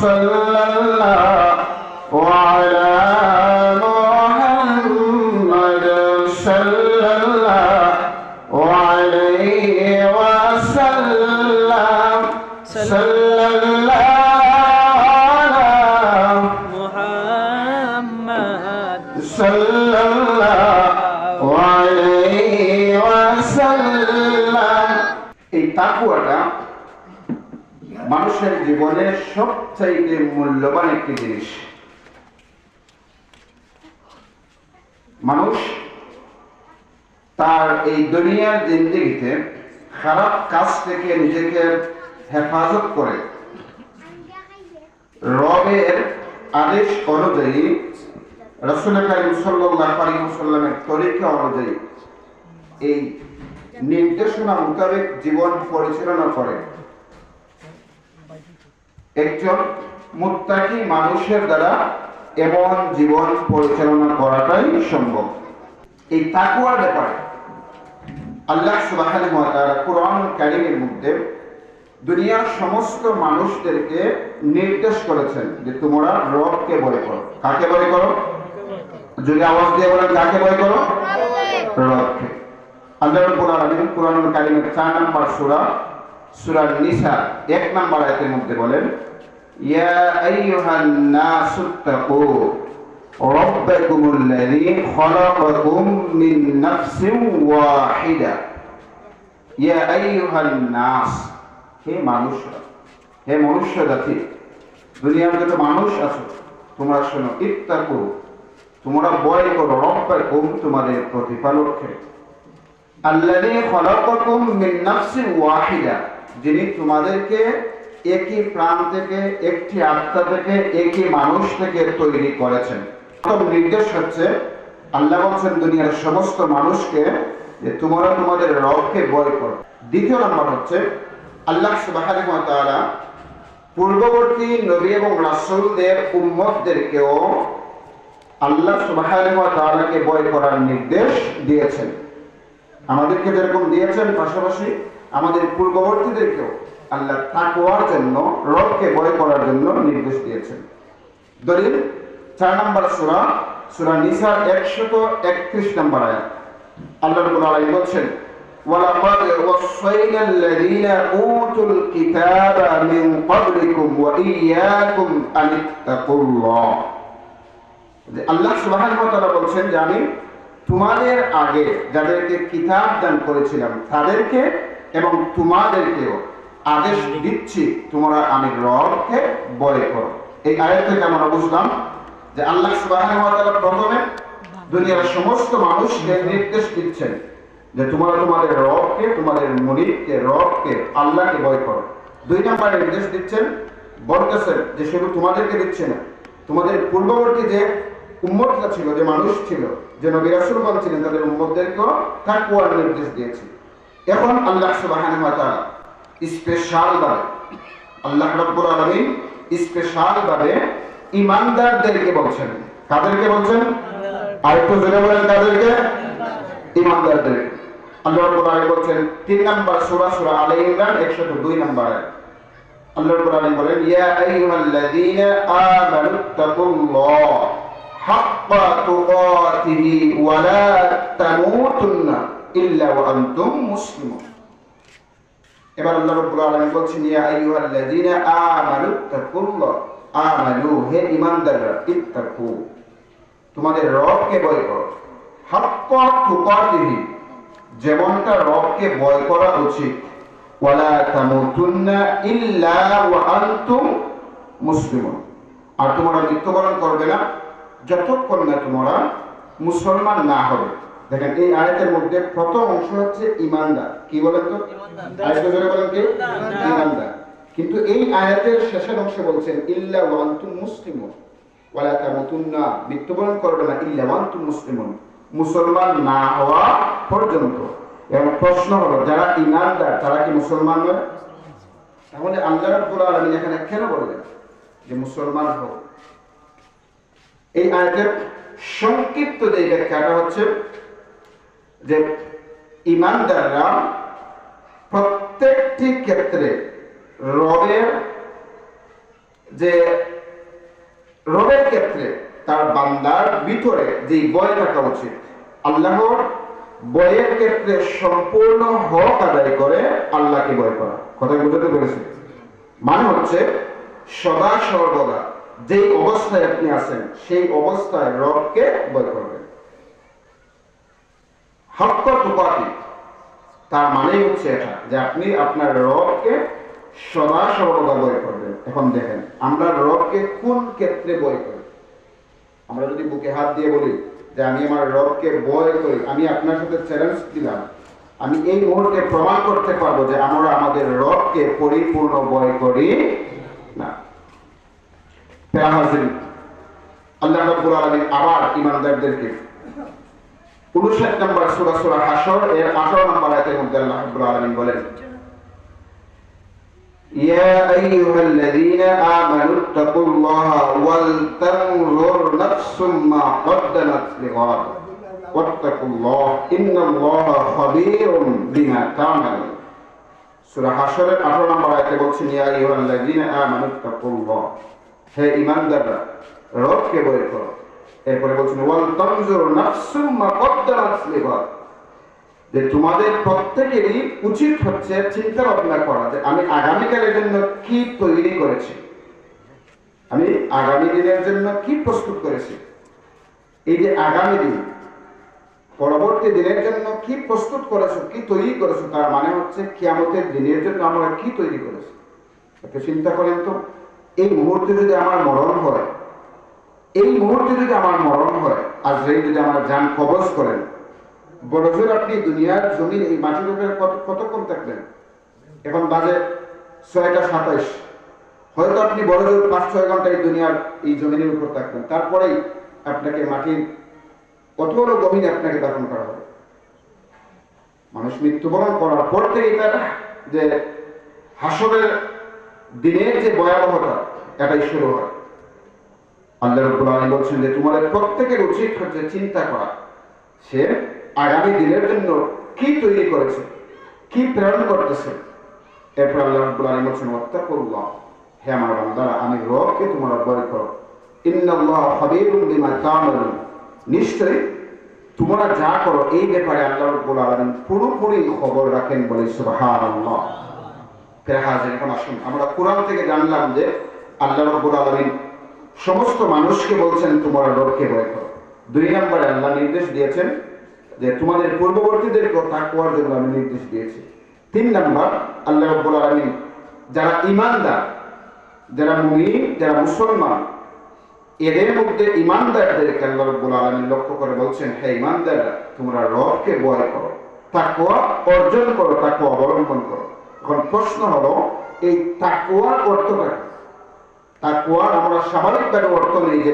وصلى জীবনের সবচাইতে মূল্যবান একটি জিনিস। মানুষ তার এই দুনিয়ার জিন্দিগিতে খারাপ কাজ থেকে নিজেকে হেফাজত করে। রবের আদেশ অনুযায়ী, রসুল করিম সাল্লাহ আলাইহি তরিকা অনুযায়ী এই নির্দেশনা মোতাবেক জীবন পরিচালনা করে একজন মুত্তাকি মানুষের দ্বারা এমন জীবন পরিচালনা করাটাই সম্ভব। এই তাকুয়ার ব্যাপারে আল্লাহ ওয়া কোরআন কারীমের মধ্যে দুনিয়ার সমস্ত মানুষদেরকে নির্দেশ করেছেন যে তোমরা রবকে ভয় করো। কাকে ভয় করো? যদি আওয়াজ দিয়ে বলেন কাকে ভয় করো? রবকে। আল্লাহ কোরআনুল কারীমের 4 নম্বর সূরা সুরার নিসা এক নম্বর আয়াতের মধ্যে বলেন, ইয়া আইয়ুহান নাসু তাকু, রব্বাকুমুল্লাযী খালাকাকুম মিন নাফসিন ওয়াহিদা। ইয়া আইয়ুহান নাস, হে মানুষরা, হে মনুষ্য জাতি দুনিয়ার যত মানুষ আছো, তোমরা শোনো ইত্তাকু তোমরা ভয় করো, রব্বাকুম তোমাদের প্রতিপালককে। আল্লাযী খালাকাকুম মিন নাফসিন ওয়াহিদা। যিনি তোমাদেরকে একই প্রাণ থেকে, একটি আত্মা থেকে, একই মানুষ থেকে তৈরি করেছেন। নির্দেশ হচ্ছে, আল্লাহ বলছেন দুনিয়ার সমস্ত মানুষকে যে তোমরা তোমাদের রবকে ভয় করো। দ্বিতীয় নম্বর হচ্ছে, আল্লাহ ওয়া তাআলা পূর্ববর্তী নবী এবং রাসূলদের উম্মতদেরকেও আল্লাহ ওয়া তাআলাকে ভয় করার নির্দেশ দিয়েছেন। আমাদেরকে যেরকম দিয়েছেন পাশাপাশি আমাদের পূর্ববর্তীদেরকেও আল্লাহ তাকওয়ার জন্য রবকে ভয় করার জন্য নির্দেশ দিয়েছেন দলিল চার নম্বর সূরা সূরা নিসার 131 নম্বর আয়াত আল্লাহ রাব্বুল আলামিন বলছেন ولقد وصينا الذين أوتوا الكتاب من قبلكم وإياكم أن اتقوا الله যে আল্লাহ সুবহানাহু ওয়া তাআলা বলছেন যে আমি তোমাদের আগে যাদেরকে কিতাব দান করেছিলাম তাদেরকে এবং তোমাদেরকেও আদেশ দিচ্ছি তোমরা আমি রবকে ভয় করো। এই আয়াত থেকে আমরা বুঝলাম যে আল্লাহ সুবহানাহু ওয়া তাআলা প্রথমে দুনিয়ার সমস্ত মানুষকে নির্দেশ দিচ্ছেন যে তোমরা তোমাদের রবকে তোমাদের মুরিদকে রবকে আল্লাহকে ভয় করো। দুই নম্বরে নির্দেশ দিচ্ছেন বলতেছেন যে শুধু তোমাদেরকে দিচ্ছে না তোমাদের পূর্ববর্তী যে উম্মতরা ছিল যে মানুষ ছিল যে নবী রাসূলগণ ছিলেন তাদের উম্মতদেরকেও তাকওয়ার নির্দেশ দিয়েছে। এখন আল্লাহ সুবহানাহু ওয়া তাআলা স্পেশাল ভাবে, আল্লাহ রাব্বুল আলামিন স্পেশাল ভাবে ইমানদারদেরকে বলছেন। কাদেরকে বলছেন? আরেকটু জোরে বলেন কাদেরকে? ইমানদারদেরকে আল্লাহ আলামিন বলছেন, তিন নাম্বার সূরা সূরা আলে ইমরান 102 নম্বর আয়াত। আল্লাহ রাব্বুল আলামিন বলেন, ইয়া আইয়ুহাল্লাযীনা আমানুত্তাকুল্লাহ হাক্কা তুকাতিহি তামুতুন্না। ইল্লা ওয়া আনতুম মুসলিমুন। এবার আল্লাহ রাব্বুল আলামিন বলছেন, ইয়া আইয়ুহাল্লাযীনা আমানু হে ঈমানদাররা, ইত্তাকু। তোমাদের রবকে ভয় করো। তুকাতিহি যেমনটা রবকে ভয় করা উচিত। ওয়ালা তামুতুন্না ইল্লা ওয়া আনতুম মুসলিমুন। আর তোমরা মৃত্যুবরণ করবে না, যতক্ষণ না তোমরা মুসলমান না হবে। দেখেন এই আয়াতের মধ্যে প্রথম অংশ হচ্ছে ইমানদার কি বলেন তো জোরে বলেন কি? ইমানদার কিন্তু এই আয়াতের শেষের অংশে বলছেন ইল্লা ওয়া মুসলিমুন ওয়ালা তামুতুন্না। মৃত্যুবরণ করবে না ইল্লা ওয়া মুসলিমুন। মুসলমান না হওয়া পর্যন্ত। এবং প্রশ্ন হলো যারা ইমানদার তারা কি মুসলমান নয়? তাহলে আল্লাহ রাব্বুল আলামিন এখানে কেন বললেন যে মুসলমান হোক এই আয়াতের সংক্ষিপ্ত যে ব্যাখ্যাটা হচ্ছে যে ইমানদাররা প্রত্যেকটি ক্ষেত্রে রবের যে রবের ক্ষেত্রে তার বান্দার ভিতরে যে বয় থাকা উচিত, আল্লাহর বয়ের ক্ষেত্রে সম্পূর্ণ হক আদায় করে আল্লাহকে বয় করা। কথা বুঝতে পেরেছি মানে হচ্ছে সদা সর্বদা যেই অবস্থায় আপনি আছেন, সেই অবস্থায় রবকে বয় করবেন। হক টুপাতি তার মানেই হচ্ছে এটা, যে আপনি আপনার রবকে সদা সর্বদা বয় করবেন। এখন দেখেন, আমরা রবকে কোন ক্ষেত্রে বয় করি? আমরা যদি বুকে হাত দিয়ে বলি যে আমি আমার রবকে বয় করি, আমি আপনার সাথে চ্যালেঞ্জ দিলাম, আমি এই মুহূর্তে প্রমাণ করতে পারব যে আমরা আমাদের রবকে পরিপূর্ণ বয় করি না। আল্লাহ আবার ইমানদারদেরকে উনষাট নম্বর সূরা সূরা হাশর এর 18 নম্বর আয়াতের মধ্যে আল্লাহ রাব্বুল আলামিন বলেন يا أيها الذين آمنوا اتقوا الله ولتنظر نفس ما قدمت لغد واتقوا الله إن الله خبير بما تعملون সূরা হাশরের 18 নম্বর আয়াতে বলছেন ইয়া আইয়ুহাল্লাযীনা আমানু তাকুল্লাহ হে ঈমানদাররা রবকে ভয় করো এরপরে বলছেন যে তোমাদের প্রত্যেকেরই উচিত হচ্ছে চিন্তা ভাবনা করা যে আমি আগামীকালের জন্য কি তৈরি করেছি? আমি আগামী দিনের জন্য কি প্রস্তুত করেছি? এই যে আগামী দিন, পরবর্তী দিনের জন্য কি প্রস্তুত করেছ, কি তৈরি করেছ, তার মানে হচ্ছে কিয়ামতের দিনের জন্য আমরা কি তৈরি করেছি? চিন্তা করেন তো। এই মুহূর্তে যদি আমার মরণ হয় এই মুহূর্তে যদি আমার মরণ হয় আজ যদি আমার যান কবজ করেন, বড়জোর আপনি দুনিয়ার জমিন এই মাটির উপরে কত কতক্ষণ থাকবেন? এখন বাজে ছয়টা সাতাইশ। হয়তো আপনি বড়জোর পাঁচ, ছয় ঘণ্টা এই দুনিয়ার এই জমিনের উপর থাকবেন। তারপরেই আপনাকে মাটির কত বড় গভীরে আপনাকে দাফন করা হবে। মানুষ মৃত্যুবরণ করার পর থেকেই তার যে হাসরের দিনের যে ভয়াবহতা, এটাই শুরু হয়। আল্লাহ বলছেন যে তোমাদের প্রত্যেকের উচিত হচ্ছে চিন্তা করা। সে আগামী দিনের জন্য কি তৈরি করেছে? কি প্রেরণ করতেছে? এরপর হে আমার বান্দারা, আমি রবকে তোমরা করো। ইন্নাল্লাহ বিমা নিশ্চয়ই তোমরা যা করো, এই ব্যাপারে আল্লাহ রব্বুল আলামিন পুরোপুরি খবর রাখেন বলে সুবহানাল্লাহ। এখন আসুন। আমরা কোরআন থেকে জানলাম যে আল্লাহ রব্বুল আলামিন সমস্ত মানুষকে বলছেন, তোমরা রবকে ভয় করো। দুই নম্বরে আল্লাহ নির্দেশ দিয়েছেন যে, তোমাদের পূর্ববর্তীদেরকে তাকওয়ার জন্য আমি নির্দেশ দিয়েছি। তিন নম্বর, আল্লাহ রব্বুল আলামিন যারা ইমানদার যারা মুমিন, যারা মুসলমান, এদের মধ্যে ইমানদারদেরকে আল্লাহ রব্বুল আলামিন লক্ষ্য করে বলছেন, হে ইমানদাররা তোমরা রবকে ভয় করো। তাকওয়া অর্জন করো, তাকওয়া অবলম্বন করো। এখন প্রশ্ন হলো, এই তাকওয়ার অর্থটা কি? তাকওয়ার আমরা স্বাভাবিকভাবে অর্থ নেই যে